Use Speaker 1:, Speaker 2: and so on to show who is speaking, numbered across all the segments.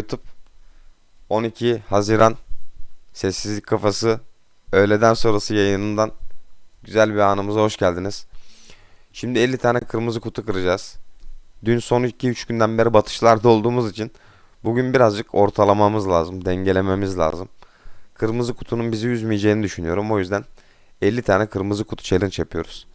Speaker 1: YouTube 12 Haziran Sessizlik Kafası öğleden sonrası yayınından güzel bir anımıza hoş geldiniz. Şimdi 50 tane kırmızı kutu kıracağız. Dün son 2-3 günden beri batışlarda olduğumuz için bugün birazcık ortalamamız lazım, dengelememiz lazım. Kırmızı kutunun bizi üzmeyeceğini düşünüyorum. O yüzden 50 tane kırmızı kutu challenge yapıyoruz.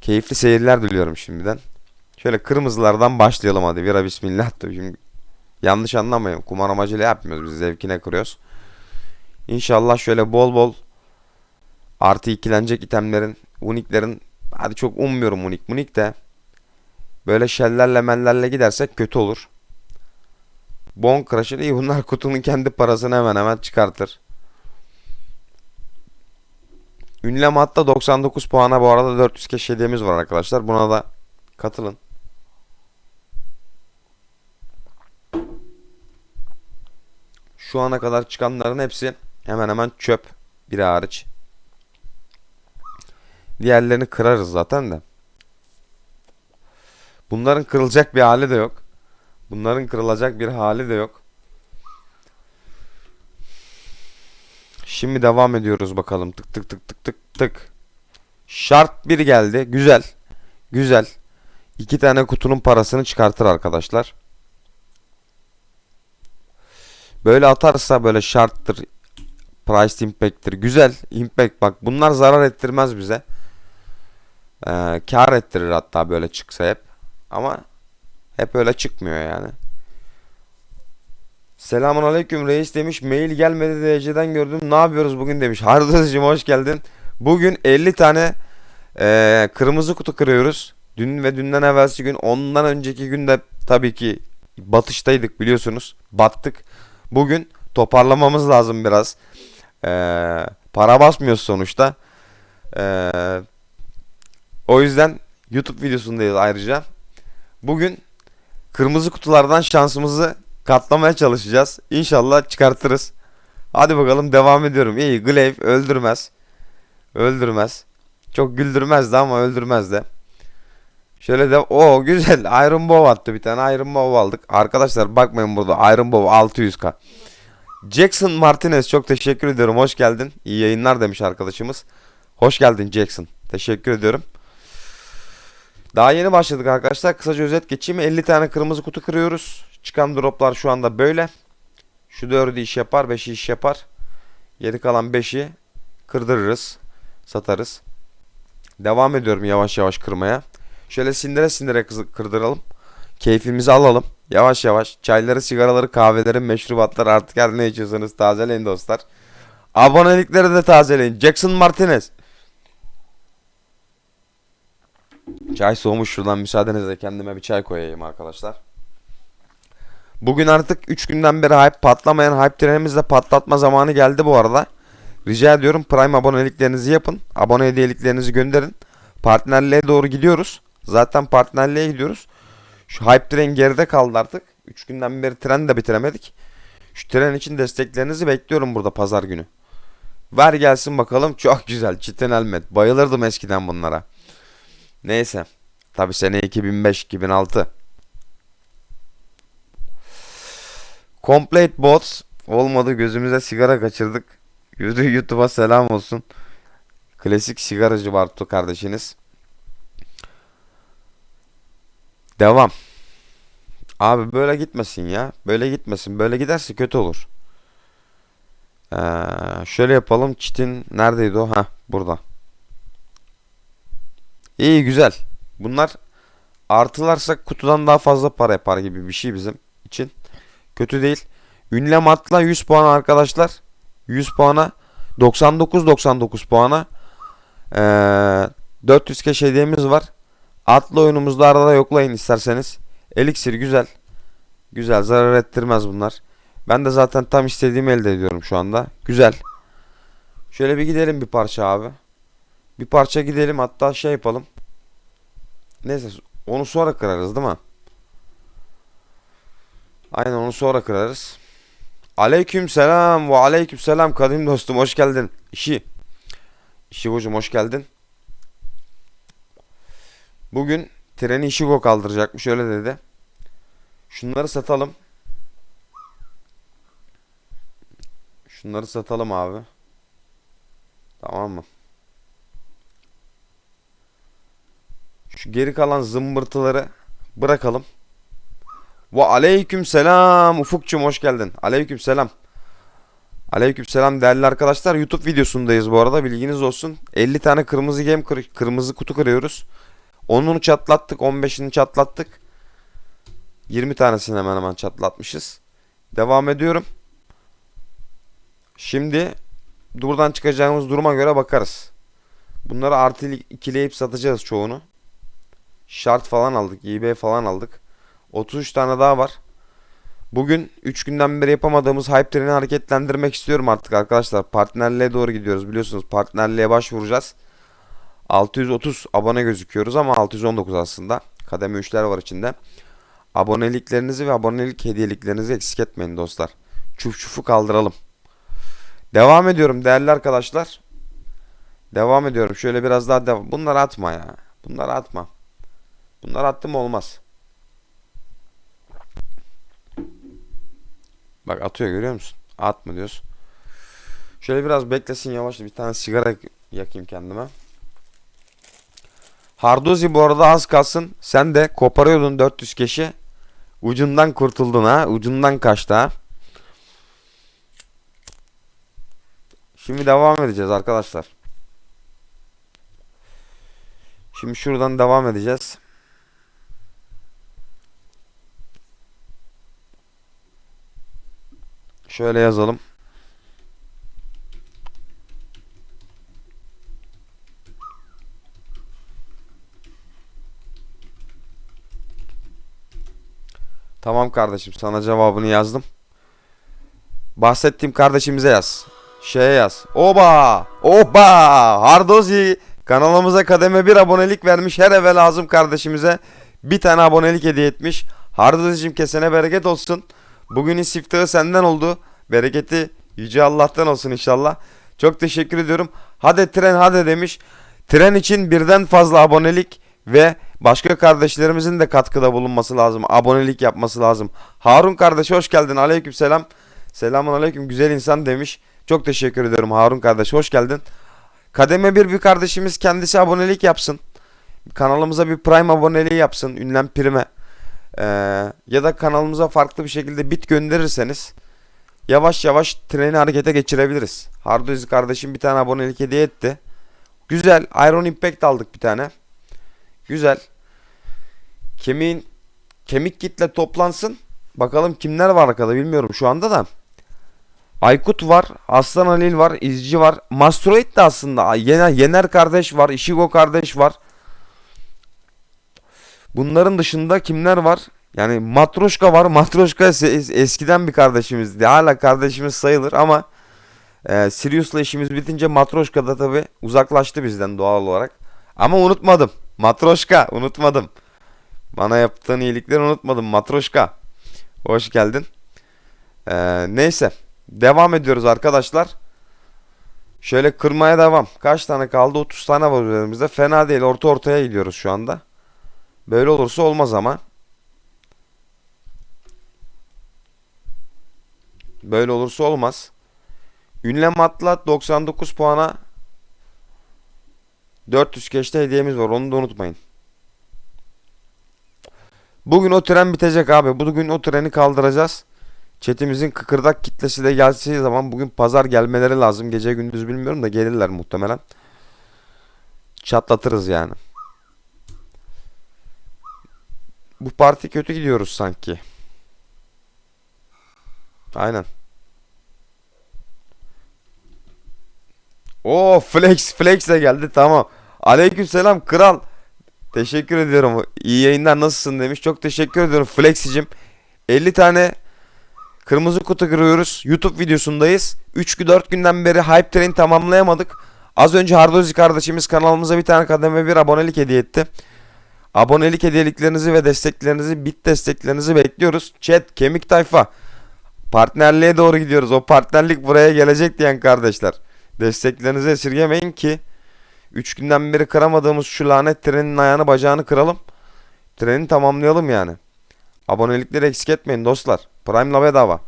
Speaker 1: Keyifli seyirler diliyorum şimdiden. Şöyle kırmızılardan başlayalım hadi. Bira bismillah. Şimdi yanlış anlamayın. Kumar amacıyla yapmıyoruz. Biz zevkine kırıyoruz. İnşallah şöyle bol bol artı ikilenecek itemlerin, uniklerin hadi çok ummuyorum unik. Unik de böyle şellerle mellerle gidersek kötü olur. Bon Crusher iyi bunlar kutunun kendi parasını hemen hemen çıkartır. Ünlem hatta 99 puana bu arada 400 keş hediyemiz var arkadaşlar. Buna da katılın. Şu ana kadar çıkanların hepsi hemen hemen çöp. Biri hariç. Diğerlerini kırarız zaten de. Bunların kırılacak bir hali de yok. Bunların kırılacak bir hali de yok. Şimdi devam ediyoruz bakalım. Tık tık tık tık tık tık. Şart bir geldi. Güzel. Güzel. İki tane kutunun parasını çıkartır arkadaşlar. Böyle atarsa böyle şarttır. Price impact'tir. Güzel. Impact bak bunlar zarar ettirmez bize. Ee, kar ettirir hatta böyle çıksa hep. Ama hep öyle çıkmıyor yani. Selamun aleyküm reis demiş. Mail gelmedi DC'den gördüm. Ne yapıyoruz bugün demiş. Hardacığım hoş geldin. Bugün 50 tane eee, kırmızı kutu kırıyoruz. Dün ve dünden evvelsi gün ondan önceki günde tabii ki batıştaydık biliyorsunuz. Battık. Bugün toparlamamız lazım biraz. Eee, para basmıyoruz sonuçta. Eee, o yüzden YouTube videosundayız ayrıca. Bugün kırmızı kutulardan şansımızı katlamaya çalışacağız. İnşallah çıkartırız. Hadi bakalım devam ediyorum. İyi Glaive öldürmez. Öldürmez. Çok güldürmezdi ama öldürmez de. Şöyle de o güzel Iron Bow attı bir tane Iron Bow aldık. Arkadaşlar bakmayın burada Iron Bow 600k. Jackson Martinez çok teşekkür ediyorum. Hoş geldin. İyi yayınlar demiş arkadaşımız. Hoş geldin Jackson. Teşekkür ediyorum. Daha yeni başladık arkadaşlar. Kısaca özet geçeyim. 50 tane kırmızı kutu kırıyoruz. Çıkan droplar şu anda böyle. Şu 4'ü iş yapar, 5'i iş yapar. Geri kalan 5'i kırdırırız. Satarız. Devam ediyorum yavaş yavaş kırmaya. Şöyle sindire sindire kırdıralım. Keyfimizi alalım. Yavaş yavaş. Çayları, sigaraları, kahveleri, meşrubatları artık her ne içiyorsanız tazeleyin dostlar. Abonelikleri de tazeleyin. Jackson Martinez. Çay soğumuş şuradan müsaadenizle kendime bir çay koyayım arkadaşlar. Bugün artık 3 günden beri hype patlamayan hype trenimizde patlatma zamanı geldi bu arada. Rica ediyorum Prime aboneliklerinizi yapın. Abone hediyeliklerinizi gönderin. Partnerliğe doğru gidiyoruz. Zaten partnerliğe gidiyoruz. Şu hype tren geride kaldı artık. 3 günden beri treni de bitiremedik. Şu tren için desteklerinizi bekliyorum burada pazar günü. Ver gelsin bakalım. Çok güzel. Çitin Elmet. Bayılırdım eskiden bunlara. Neyse. Tabi sene 2005-2006. Complete Bots olmadı gözümüze sigara kaçırdık. Yüzü YouTube'a selam olsun. Klasik sigaracı Bartu kardeşiniz. Devam. Abi böyle gitmesin ya. Böyle gitmesin. Böyle giderse kötü olur. Ee, şöyle yapalım. Çitin neredeydi o? Ha burada. İyi güzel. Bunlar artılarsak kutudan daha fazla para yapar gibi bir şey bizim için. Kötü değil. Ünlem atla 100 puan arkadaşlar. 100 puana 99 99 puana ee, 400 keş hediyemiz var. Atlı oyunumuzda arada yoklayın isterseniz. Elixir güzel. Güzel zarar ettirmez bunlar. Ben de zaten tam istediğimi elde ediyorum şu anda. Güzel. Şöyle bir gidelim bir parça abi. Bir parça gidelim hatta şey yapalım. Neyse onu sonra kırarız değil mi? Aynen onu sonra kırarız. Aleyküm selam ve aleyküm selam kadim dostum hoş geldin. İşi. İşi hocam hoş geldin. Bugün treni Ishigo kaldıracakmış öyle dedi. Şunları satalım. Şunları satalım abi. Tamam mı? Şu geri kalan zımbırtıları bırakalım. Ve aleyküm selam. Ufukçum hoş geldin. Aleyküm selam. Aleyküm selam değerli arkadaşlar. YouTube videosundayız bu arada bilginiz olsun. 50 tane kırmızı gem kır- kırmızı kutu kırıyoruz. 10'unu çatlattık, 15'ini çatlattık. 20 tanesini hemen hemen çatlatmışız. Devam ediyorum. Şimdi buradan çıkacağımız duruma göre bakarız. Bunları artı ikileyip satacağız çoğunu. Şart falan aldık, eBay falan aldık. 33 tane daha var. Bugün 3 günden beri yapamadığımız hype treni hareketlendirmek istiyorum artık arkadaşlar. Partnerliğe doğru gidiyoruz biliyorsunuz. Partnerliğe başvuracağız. 630 abone gözüküyoruz ama 619 aslında. Kademe 3'ler var içinde. Aboneliklerinizi ve abonelik hediyeliklerinizi eksik etmeyin dostlar. Çuf çufu kaldıralım. Devam ediyorum değerli arkadaşlar. Devam ediyorum. Şöyle biraz daha devam. Bunları atma ya. Bunları atma. Bunları attım olmaz. Bak atıyor görüyor musun? Atma diyorsun. Şöyle biraz beklesin yavaş bir tane sigara yakayım kendime. Hardozi bu arada az kalsın. Sen de koparıyordun 400 keşi. Ucundan kurtuldun ha. Ucundan kaçtı ha. Şimdi devam edeceğiz arkadaşlar. Şimdi şuradan devam edeceğiz. Şöyle yazalım. Tamam kardeşim sana cevabını yazdım. Bahsettiğim kardeşimize yaz. Şeye yaz. Oba! Oba! Hardozi kanalımıza kademe bir abonelik vermiş. Her eve lazım kardeşimize. Bir tane abonelik hediye etmiş. Hardozi'cim kesene bereket olsun. Bugünün siftahı senden oldu. Bereketi Yüce Allah'tan olsun inşallah. Çok teşekkür ediyorum. Hadi tren hadi demiş. Tren için birden fazla abonelik ve başka kardeşlerimizin de katkıda bulunması lazım. Abonelik yapması lazım. Harun kardeş hoş geldin. Aleyküm selam. Selamun aleyküm güzel insan demiş. Çok teşekkür ediyorum Harun kardeş hoş geldin. Kademe bir bir kardeşimiz kendisi abonelik yapsın. Kanalımıza bir prime aboneliği yapsın. Ünlem prime. Ee, ya da kanalımıza farklı bir şekilde bit gönderirseniz yavaş yavaş treni harekete geçirebiliriz. Hardozi kardeşim bir tane abonelik hediye etti. Güzel. Iron Impact aldık bir tane. Güzel. Kemiğin kemik kitle toplansın. Bakalım kimler var arkada bilmiyorum şu anda da. Aykut var, Aslan Halil var, İzci var. Mastroid de aslında. Yener, Yener kardeş var, Ishigo kardeş var. Bunların dışında kimler var? Yani Matroşka var. Matroşka es- eskiden bir kardeşimizdi. Hala kardeşimiz sayılır ama e, Sirius'la işimiz bitince Matroşka da tabi uzaklaştı bizden doğal olarak. Ama unutmadım. Matroşka unutmadım. Bana yaptığın iyilikleri unutmadım Matroşka. Hoş geldin. Ee, neyse. Devam ediyoruz arkadaşlar. Şöyle kırmaya devam. Kaç tane kaldı? 30 tane var üzerimizde. Fena değil. Orta ortaya gidiyoruz şu anda. Böyle olursa olmaz ama. Böyle olursa olmaz. Ünlem atlat 99 puana 400 keşte hediyemiz var. Onu da unutmayın. Bugün o tren bitecek abi. Bugün o treni kaldıracağız. Çetimizin kıkırdak kitlesi de geldiği zaman bugün pazar gelmeleri lazım. Gece gündüz bilmiyorum da gelirler muhtemelen. Çatlatırız yani. Bu parti kötü gidiyoruz sanki. Aynen. O flex flex de geldi tamam. Aleykümselam kral. Teşekkür ediyorum. İyi yayınlar nasılsın demiş. Çok teşekkür ediyorum Flex'icim. 50 tane kırmızı kutu kırıyoruz. YouTube videosundayız. 3-4 günden beri hype train tamamlayamadık. Az önce Hardozi kardeşimiz kanalımıza bir tane kademe bir abonelik hediye etti. Abonelik hediyeliklerinizi ve desteklerinizi, bit desteklerinizi bekliyoruz. Chat, kemik tayfa. Partnerliğe doğru gidiyoruz. O partnerlik buraya gelecek diyen kardeşler. Desteklerinizi esirgemeyin ki 3 günden beri kıramadığımız şu lanet trenin ayağını bacağını kıralım. Treni tamamlayalım yani. Abonelikleri eksik etmeyin dostlar. Prime'la bedava.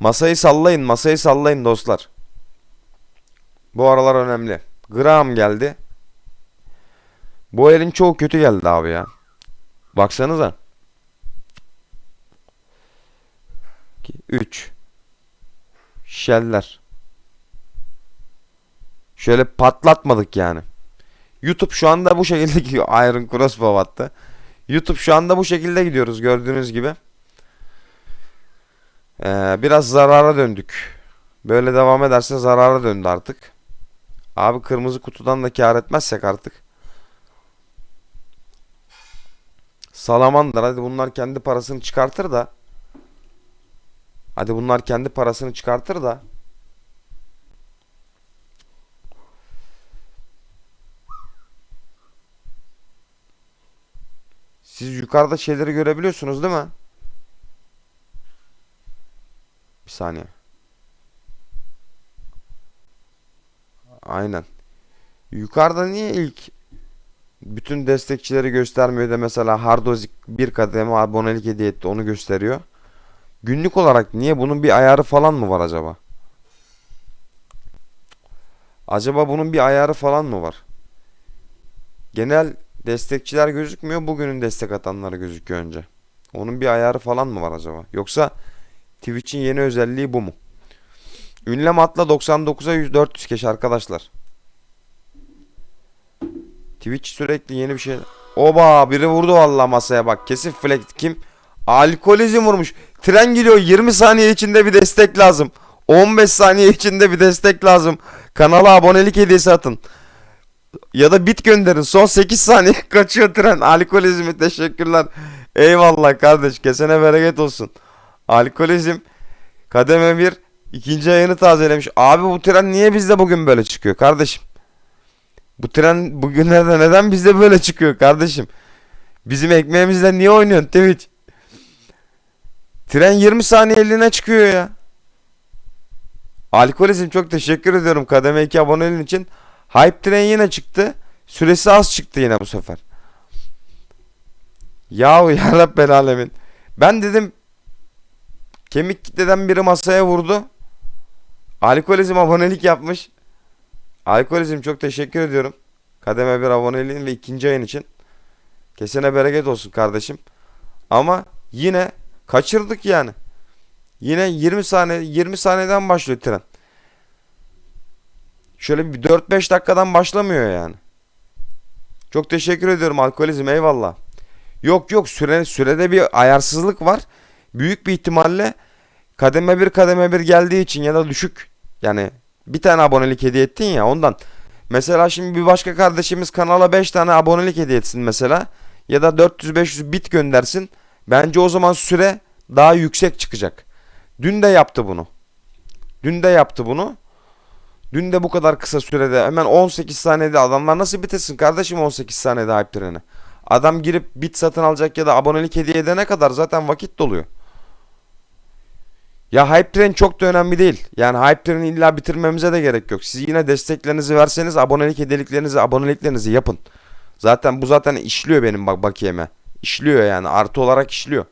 Speaker 1: Masayı sallayın, masayı sallayın dostlar. Bu aralar önemli. Graham geldi. Bu elin çoğu kötü geldi abi ya. Baksanıza. 3 Şeller. Şöyle patlatmadık yani. YouTube şu anda bu şekilde gidiyor. Iron Crossbow attı. YouTube şu anda bu şekilde gidiyoruz gördüğünüz gibi. Ee, biraz zarara döndük. Böyle devam ederse zarara döndü artık. Abi kırmızı kutudan da kar etmezsek artık. Salamander hadi bunlar kendi parasını çıkartır da. Hadi bunlar kendi parasını çıkartır da. Siz yukarıda şeyleri görebiliyorsunuz değil mi? Bir saniye. Aynen. Yukarıda niye ilk bütün destekçileri göstermiyor da mesela Hardozik bir kademe abonelik hediye etti onu gösteriyor. Günlük olarak niye bunun bir ayarı falan mı var acaba? Acaba bunun bir ayarı falan mı var? Genel destekçiler gözükmüyor. Bugünün destek atanları gözüküyor önce. Onun bir ayarı falan mı var acaba? Yoksa Twitch'in yeni özelliği bu mu? Ünlem atla 99'a 100 400 keş arkadaşlar. Twitch sürekli yeni bir şey. Oba biri vurdu vallahi masaya bak. Kesin flex kim? Alkolizm vurmuş. Tren geliyor 20 saniye içinde bir destek lazım. 15 saniye içinde bir destek lazım. Kanala abonelik hediyesi atın. Ya da bit gönderin. Son 8 saniye kaçıyor tren. Alkolizmi teşekkürler. Eyvallah kardeş. Kesene bereket olsun. Alkolizm kademe 1 ikinci ayını tazelemiş. Abi bu tren niye bizde bugün böyle çıkıyor kardeşim? Bu tren bugünlerde neden bizde böyle çıkıyor kardeşim? Bizim ekmeğimizle niye oynuyorsun Twitch? Tren 20 saniye eline çıkıyor ya. Alkolizm çok teşekkür ediyorum kademe 2 aboneliğin için. Hype tren yine çıktı. Süresi az çıktı yine bu sefer. Yahu yarabbel alemin. Ben dedim kemik kitleden biri masaya vurdu. Alkolizm abonelik yapmış. Alkolizm çok teşekkür ediyorum. Kademe bir aboneliğin ve ikinci ayın için. Kesene bereket olsun kardeşim. Ama yine kaçırdık yani. Yine 20 saniye 20 saniyeden başlıyor tren. Şöyle bir 4-5 dakikadan başlamıyor yani. Çok teşekkür ediyorum alkolizm eyvallah. Yok yok süre, sürede bir ayarsızlık var. Büyük bir ihtimalle kademe bir kademe bir geldiği için ya da düşük yani bir tane abonelik hediye ettin ya ondan. Mesela şimdi bir başka kardeşimiz kanala 5 tane abonelik hediye etsin mesela ya da 400-500 bit göndersin. Bence o zaman süre daha yüksek çıkacak. Dün de yaptı bunu. Dün de yaptı bunu. Dün de bu kadar kısa sürede hemen 18 saniyede adamlar nasıl bitirsin kardeşim 18 saniyede hype treni. Adam girip bit satın alacak ya da abonelik hediye edene kadar zaten vakit doluyor. Ya hype train çok da önemli değil. Yani hype train'i illa bitirmemize de gerek yok. Siz yine desteklerinizi verseniz abonelik hediyeliklerinizi aboneliklerinizi yapın. Zaten bu zaten işliyor benim bak bakiyeme. İşliyor yani artı olarak işliyor.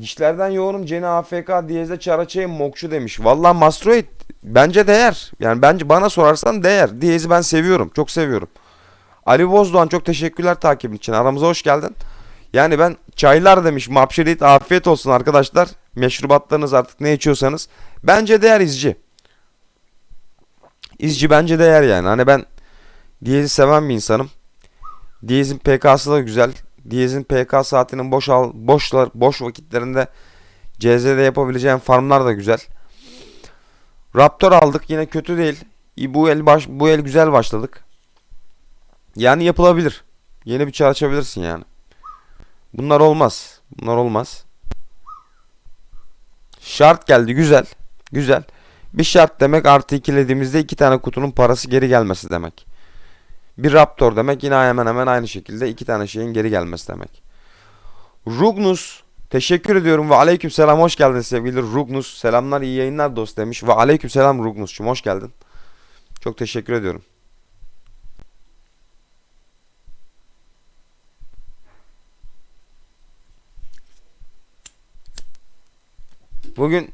Speaker 1: Dişlerden yoğunum Ceni AFK diyeze çaraçayım mokçu demiş. Valla Mastroid bence değer. Yani bence bana sorarsan değer. Diyezi ben seviyorum. Çok seviyorum. Ali Bozdoğan çok teşekkürler takibin için. Aramıza hoş geldin. Yani ben çaylar demiş. Mapşerit afiyet olsun arkadaşlar. Meşrubatlarınız artık ne içiyorsanız. Bence değer izci. İzci bence değer yani. Hani ben Diyezi seven bir insanım. Diyez'in PK'sı da güzel. Diyez'in PK saatinin boş al, boşlar boş vakitlerinde CZ'de yapabileceğim farmlar da güzel. Raptor aldık yine kötü değil. Bu el baş bu el güzel başladık. Yani yapılabilir. Yeni bir çağ açabilirsin yani. Bunlar olmaz. Bunlar olmaz. Şart geldi güzel. Güzel. Bir şart demek artı ikilediğimizde iki tane kutunun parası geri gelmesi demek. Bir Raptor demek yine hemen hemen aynı şekilde iki tane şeyin geri gelmesi demek. Rugnus teşekkür ediyorum ve aleyküm selam hoş geldin sevgili Rugnus. Selamlar iyi yayınlar dost demiş ve aleyküm selam Rugnus'cum hoş geldin. Çok teşekkür ediyorum. Bugün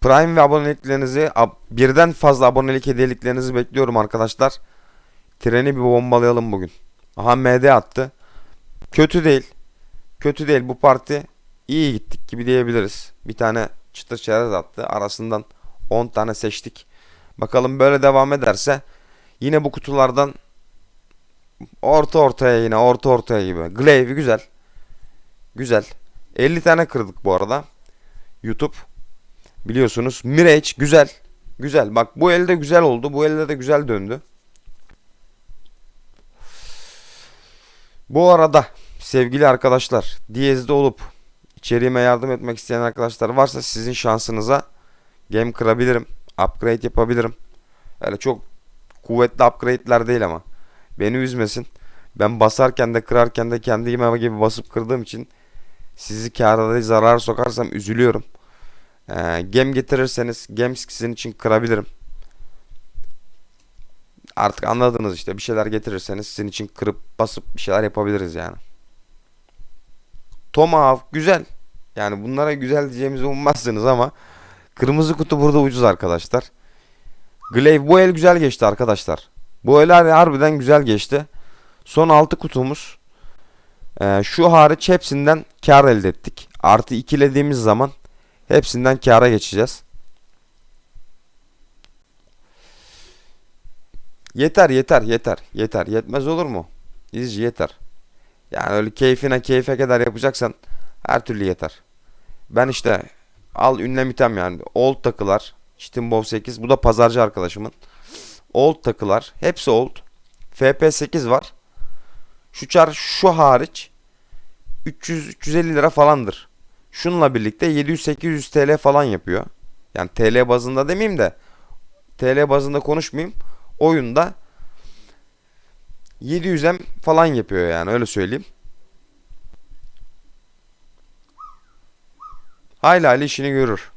Speaker 1: Prime ve aboneliklerinizi ab- birden fazla abonelik hediyeliklerinizi bekliyorum arkadaşlar. Treni bir bombalayalım bugün. Aha MD attı. Kötü değil. Kötü değil bu parti. iyi gittik gibi diyebiliriz. Bir tane çıtır çerez attı. Arasından 10 tane seçtik. Bakalım böyle devam ederse yine bu kutulardan orta ortaya yine orta ortaya gibi. Glaive güzel. Güzel. 50 tane kırdık bu arada. YouTube biliyorsunuz. Mirage güzel. Güzel. Bak bu elde güzel oldu. Bu elde de güzel döndü. Bu arada sevgili arkadaşlar Diyez'de olup içeriğime yardım etmek isteyen arkadaşlar varsa sizin şansınıza game kırabilirim. Upgrade yapabilirim. Öyle çok kuvvetli upgrade'ler değil ama. Beni üzmesin. Ben basarken de kırarken de kendi gibi basıp kırdığım için sizi kârda değil zarar sokarsam üzülüyorum. Ee, gem getirirseniz gem sizin için kırabilirim. Artık anladınız işte bir şeyler getirirseniz sizin için kırıp basıp bir şeyler yapabiliriz yani. Tomahawk güzel. Yani bunlara güzel diyeceğimizi ummazsınız ama kırmızı kutu burada ucuz arkadaşlar. Glaive bu el güzel geçti arkadaşlar. Bu el har- harbiden güzel geçti. Son 6 kutumuz. Ee, şu hariç hepsinden kar elde ettik. Artı ikilediğimiz zaman hepsinden kara geçeceğiz. Yeter yeter yeter yeter. Yetmez olur mu? İzci yeter. Yani öyle keyfine keyfe kadar yapacaksan her türlü yeter. Ben işte al ünlem item yani. Old takılar. Chitimbow 8. Bu da pazarcı arkadaşımın. Old takılar. Hepsi old. FP8 var. Şu çar şu hariç 300-350 lira falandır. Şununla birlikte 700-800 TL falan yapıyor. Yani TL bazında demeyeyim de TL bazında konuşmayayım. Oyunda 700M falan yapıyor yani öyle söyleyeyim. Hayli hayli işini görür.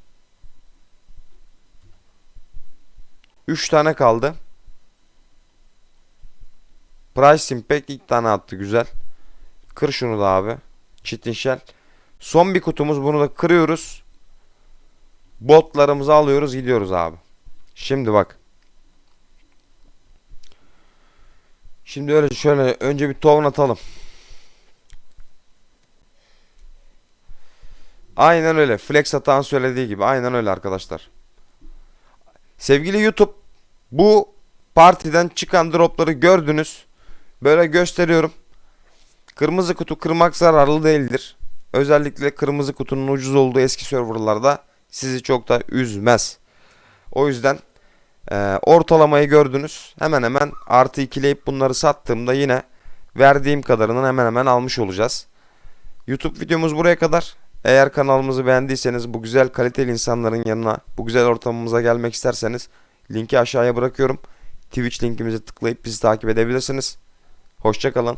Speaker 1: 3 tane kaldı. Price Impact ilk tane attı güzel. Kır şunu da abi. Çitin Shell. Son bir kutumuz bunu da kırıyoruz. Botlarımızı alıyoruz gidiyoruz abi. Şimdi bak. Şimdi öyle şöyle önce bir town atalım. Aynen öyle. Flex Atan söylediği gibi. Aynen öyle arkadaşlar. Sevgili YouTube bu partiden çıkan dropları gördünüz. Böyle gösteriyorum. Kırmızı kutu kırmak zararlı değildir. Özellikle kırmızı kutunun ucuz olduğu eski serverlarda sizi çok da üzmez. O yüzden e, ortalamayı gördünüz. Hemen hemen artı ikileyip bunları sattığımda yine verdiğim kadarının hemen hemen almış olacağız. YouTube videomuz buraya kadar. Eğer kanalımızı beğendiyseniz bu güzel kaliteli insanların yanına bu güzel ortamımıza gelmek isterseniz linki aşağıya bırakıyorum. Twitch linkimizi tıklayıp bizi takip edebilirsiniz. Hoşçakalın.